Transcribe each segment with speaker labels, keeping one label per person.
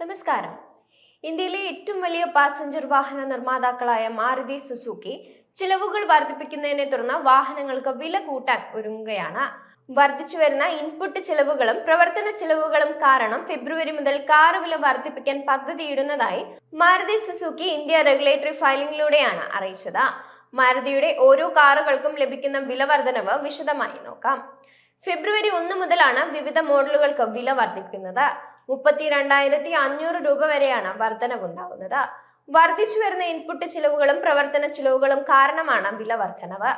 Speaker 1: നമസ്കാരം. ഇന്ത്യയിലെ ഏറ്റവും വലിയ പാസഞ്ചർ വാഹന നിർമ്മാതാക്കളായ മാരുതി സുസുക്കി ചിലവുകൾ വർദ്ധിപ്പിക്കുന്നതിനെ തുടർന്ന് വാഹനങ്ങൾക്ക് വില കൂട്ടാൻ ഒരുങ്ങുകയാണ്. വർദ്ധിച്ചു വരുന്ന ഇൻപുട്ട് ചിലവുകളും പ്രവർത്തന ചിലവുകളും കാരണം ഫെബ്രുവരി മുതൽ കാർ വില വർദ്ധിപ്പിക്കാൻ പദ്ധതിയിടുന്നതായി മാരുതി സുസുക്കി ഇന്ത്യ റെഗുലേറ്ററി ഫയലിംഗിലൂടെയാണ് അറിയിച്ചത്. മാരുതിയുടെ ഓരോ കാറുകൾക്കും ലഭിക്കുന്ന വില വർധനവ് വിശദമായി നോക്കാം. ഫെബ്രുവരി ഒന്ന് മുതലാണ് വിവിധ മോഡലുകൾക്ക് വില വർദ്ധിക്കുന്നത്. മുപ്പത്തിരണ്ടായിരത്തി അഞ്ഞൂറ് രൂപ വരെയാണ് വർധനവുണ്ടാകുന്നത് വർദ്ധിച്ചു വരുന്ന ഇൻപുട്ട് ചിലവുകളും പ്രവർത്തന ചിലവുകളും കാരണമാണ് വില വർധനവ്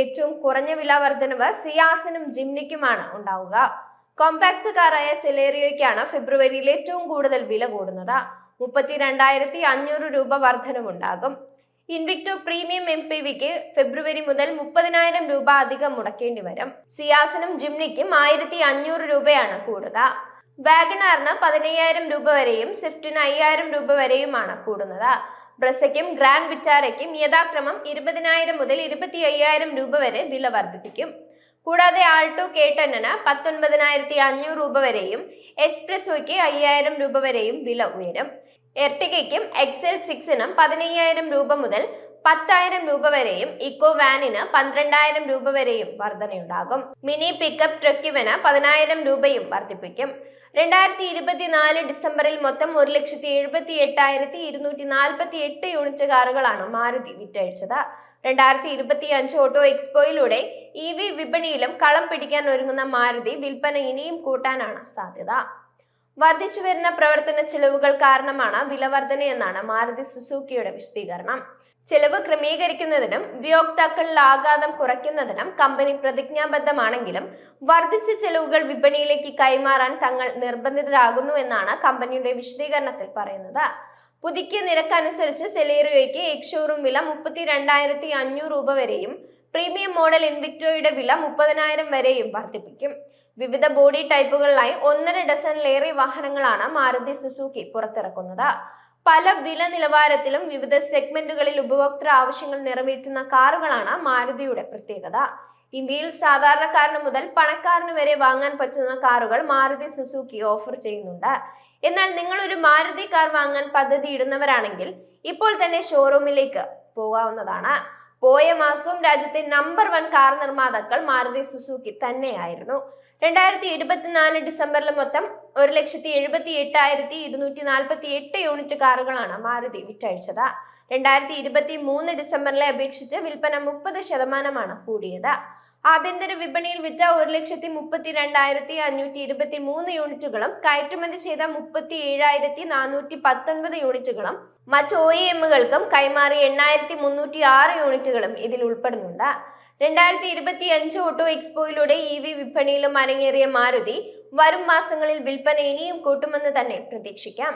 Speaker 1: ഏറ്റവും കുറഞ്ഞ വില വർധനവ് സിയാസിനും ജിംനിക്കുമാണ് ഉണ്ടാവുക. കോമ്പാക്ട് കാറായ സെലേറിയോയ്ക്കാണ് ഫെബ്രുവരിയിൽ ഏറ്റവും കൂടുതൽ വില കൂടുന്നത്. മുപ്പത്തി രണ്ടായിരത്തി അഞ്ഞൂറ് രൂപ വർധനവുണ്ടാകും. ഇൻവിക്ടോ പ്രീമിയം എം പി വിക്ക് ഫെബ്രുവരി മുതൽ മുപ്പതിനായിരം രൂപ അധികം മുടക്കേണ്ടി വരും. സിയാസിനും ജിംനിക്കും ആയിരത്തി അഞ്ഞൂറ് രൂപയാണ് കൂടുക. വാഗണാറിന് പതിനയ്യായിരം രൂപ വരെയും സ്വിഫ്റ്റിന് അയ്യായിരം രൂപ വരെയുമാണ് കൂടുന്നത്. ബ്രസയ്ക്കും ഗ്രാൻഡ് വിറ്റാരയ്ക്കും യഥാക്രമം ഇരുപതിനായിരം മുതൽ ഇരുപത്തി അയ്യായിരം രൂപ വരെ വില വർദ്ധിപ്പിക്കും. കൂടാതെ ആൾട്ടോ കെ ടെന്നിന് പത്തൊൻപതിനായിരത്തി അഞ്ഞൂറ് രൂപ വരെയും എക്സ്പ്രസോയ്ക്ക് അയ്യായിരം രൂപ വരെയും വില ഉയരും. എർട്ടിഗയ്ക്കും എക്സൽ സിക്സിനും പതിനയ്യായിരം രൂപ മുതൽ പത്തായിരം രൂപ വരെയും ഇക്കോ വാനിന് പന്ത്രണ്ടായിരം രൂപ വരെയും വർധനയുണ്ടാകും. മിനി പിക്കപ്പ് ട്രക്കിവന് പതിനായിരം രൂപയും വർദ്ധിപ്പിക്കും രണ്ടായിരത്തി ഇരുപത്തിനാല് ഡിസംബറിൽ മൊത്തം ഒരു ലക്ഷത്തി എഴുപത്തി എട്ടായിരത്തി ഇരുന്നൂറ്റി നാൽപ്പത്തി എട്ട് യൂണിറ്റ് കാറുകളാണ് മാരുതി വിറ്റഴിച്ചത്. രണ്ടായിരത്തി ഇരുപത്തി അഞ്ച് ഓട്ടോ എക്സ്പോയിലൂടെ ഇ വി വിപണിയിലും കളം പിടിക്കാൻ ഒരുങ്ങുന്ന മാരുതി വിൽപ്പന ഇനിയും കൂട്ടാനാണ് സാധ്യത. വർദ്ധിച്ചു വരുന്ന പ്രവർത്തന ചെലവുകൾ കാരണമാണ് വില വർധനയെന്നാണ് മാരുതി സുസൂക്കിയുടെ വിശദീകരണം. ചെലവ് ക്രമീകരിക്കുന്നതിനും ഉപയോക്താക്കളിൽ ആഘാതം കുറയ്ക്കുന്നതിനും കമ്പനി പ്രതിജ്ഞാബദ്ധമാണെങ്കിലും വർദ്ധിച്ച ചെലവുകൾ വിപണിയിലേക്ക് കൈമാറാൻ തങ്ങൾ നിർബന്ധിതരാകുന്നു എന്നാണ് കമ്പനിയുടെ വിശദീകരണത്തിൽ പറയുന്നത്. പുതുക്കിയ നിരക്കനുസരിച്ച് സെലേറിയോയ്ക്ക് ഷോറൂം വില മുപ്പത്തി രണ്ടായിരത്തി അഞ്ഞൂറ് രൂപ വരെയും പ്രീമിയം മോഡൽ ഇൻവിക്ടോയുടെ വില മുപ്പതിനായിരം വരെയും വർദ്ധിപ്പിക്കും. വിവിധ ബോഡി ടൈപ്പുകളിലായി ഒന്നര ഡസനിലേറെ വാഹനങ്ങളാണ് മാരുതി സുസുക്കി പുറത്തിറക്കുന്നത്. പല വില നിലവാരത്തിലും വിവിധ സെഗ്മെന്റുകളിൽ ഉപഭോക്തൃ ആവശ്യങ്ങൾ നിറവേറ്റുന്ന കാറുകളാണ് മാരുതിയുടെ പ്രത്യേകത. ഇന്ത്യയിൽ സാധാരണക്കാരന് മുതൽ പണക്കാരന് വരെ വാങ്ങാൻ പറ്റുന്ന കാറുകൾ മാരുതി സുസുക്കി ഓഫർ ചെയ്യുന്നുണ്ട്. എന്നാൽ നിങ്ങൾ ഒരു മാരുതി കാർ വാങ്ങാൻ പദ്ധതി ഇടുന്നവരാണെങ്കിൽ ഇപ്പോൾ തന്നെ ഷോറൂമിലേക്ക് പോകാവുന്നതാണ്. പോയ മാസവും രാജ്യത്തെ നമ്പർ വൺ കാർ നിർമ്മാതാക്കൾ മാരുതി സുസുക്കി തന്നെയായിരുന്നു. രണ്ടായിരത്തി ഇരുപത്തിനാല് ഡിസംബറിൽ മൊത്തം ഒരു ലക്ഷത്തി എഴുപത്തി എട്ടായിരത്തി ഇരുന്നൂറ്റി നാൽപ്പത്തി എട്ട് യൂണിറ്റ് കാറുകളാണ് മാരുതി വിറ്റഴിച്ചത്. രണ്ടായിരത്തി ഇരുപത്തി മൂന്ന് ഡിസംബറിലെ അപേക്ഷിച്ച് വിൽപ്പന മുപ്പത് ശതമാനമാണ് കൂടിയത്. ആഭ്യന്തര വിപണിയിൽ വിറ്റ ഒരു ലക്ഷത്തി മുപ്പത്തി രണ്ടായിരത്തി അഞ്ഞൂറ്റി ഇരുപത്തി മൂന്ന് യൂണിറ്റുകളും കയറ്റുമതി ചെയ്ത മുപ്പത്തി ഏഴായിരത്തി നാനൂറ്റി പത്തൊൻപത് യൂണിറ്റുകളും മറ്റ് ഒ എമ്മുകൾക്കും കൈമാറി എണ്ണായിരത്തി മുന്നൂറ്റി ആറ് യൂണിറ്റുകളും ഇതിൽ ഉൾപ്പെടുന്നുണ്ട്. രണ്ടായിരത്തി ഇരുപത്തി അഞ്ച് ഓട്ടോ എക്സ്പോയിലൂടെ ഇ വി വിപണിയിലും അരങ്ങേറിയ മാരുതി വരും മാസങ്ങളിൽ വിൽപ്പന ഇനിയും കൂട്ടുമെന്ന് തന്നെ പ്രതീക്ഷിക്കാം.